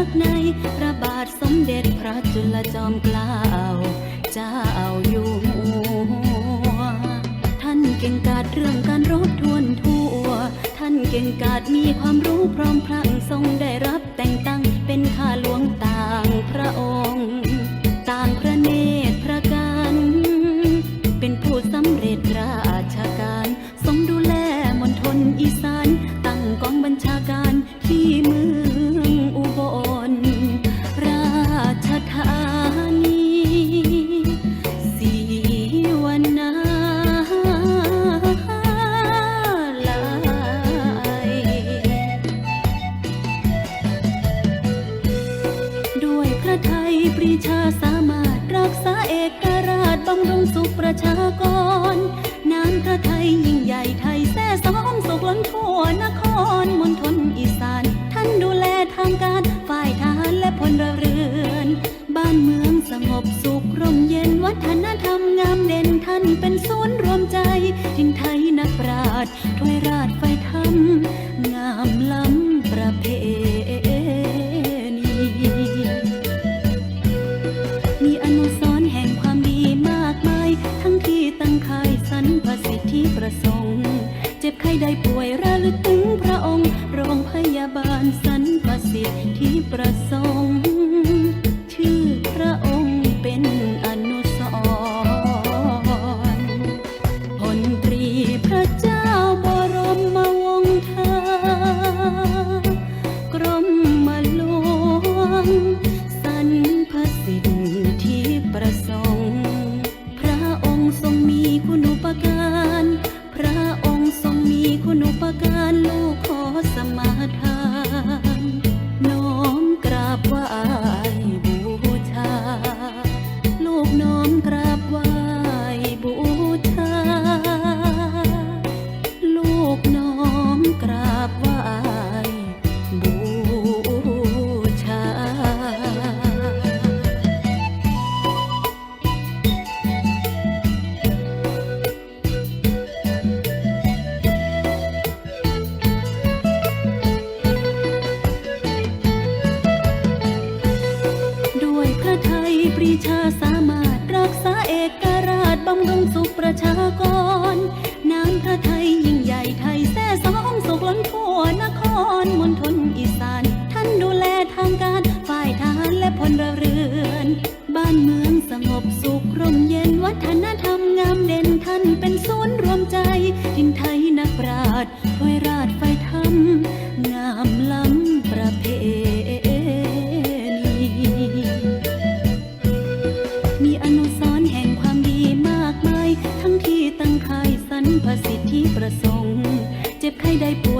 องครักในพระบาทสมเด็จพระจุลจอมเกล้าเจ้าอยู่หัวท่านเก่งกาจเรื่องการรบทวนทั่ว ท่านเก่งกาจมีความรู้พร้อมพลังทรงได้รับแต่งตั้งเป็นข้าหลวงต่างพระองค์ ต่างพระเนตรพระกัน เป็นผู้สำเร็จราชการ ทรงดูแลมณฑลอีสาน ตั้งกองบัญชาการที่ ชากรนานพระไทยยิ่งใหญ่ไทยแท้ซ้อมสุขล้นทั่วนครมณฑลอีสาน ท่านดูแลทางการฝ่ายทหารและพลเรือน บ้านเมือง จ็บไข้ได้ป่วยระลึกถึงพระองค์ โรงพยาบาลสรรพสิทธิประสงค์ บำรุงสุขประชากรนานพระไทยยิ่งใหญ่ไทยแท้ซ้อมสุขล้นทั่วนครมณฑลอีสาน ท่านดูแลทางการฝ่ายทหารและพลเรือน บ้านเมืองสงบสุขร่มเย็นวัฒนธรรมงามเด่นท่านเป็นศูนย์รวมใจทินไทยนักปราชญ์ถ้วยราชไฟธรรมงามล้ำประเพณีมีอนุสรณ์แห่งควา พระสิทธิประสงค์ เจ็บไข้ได้ป่วย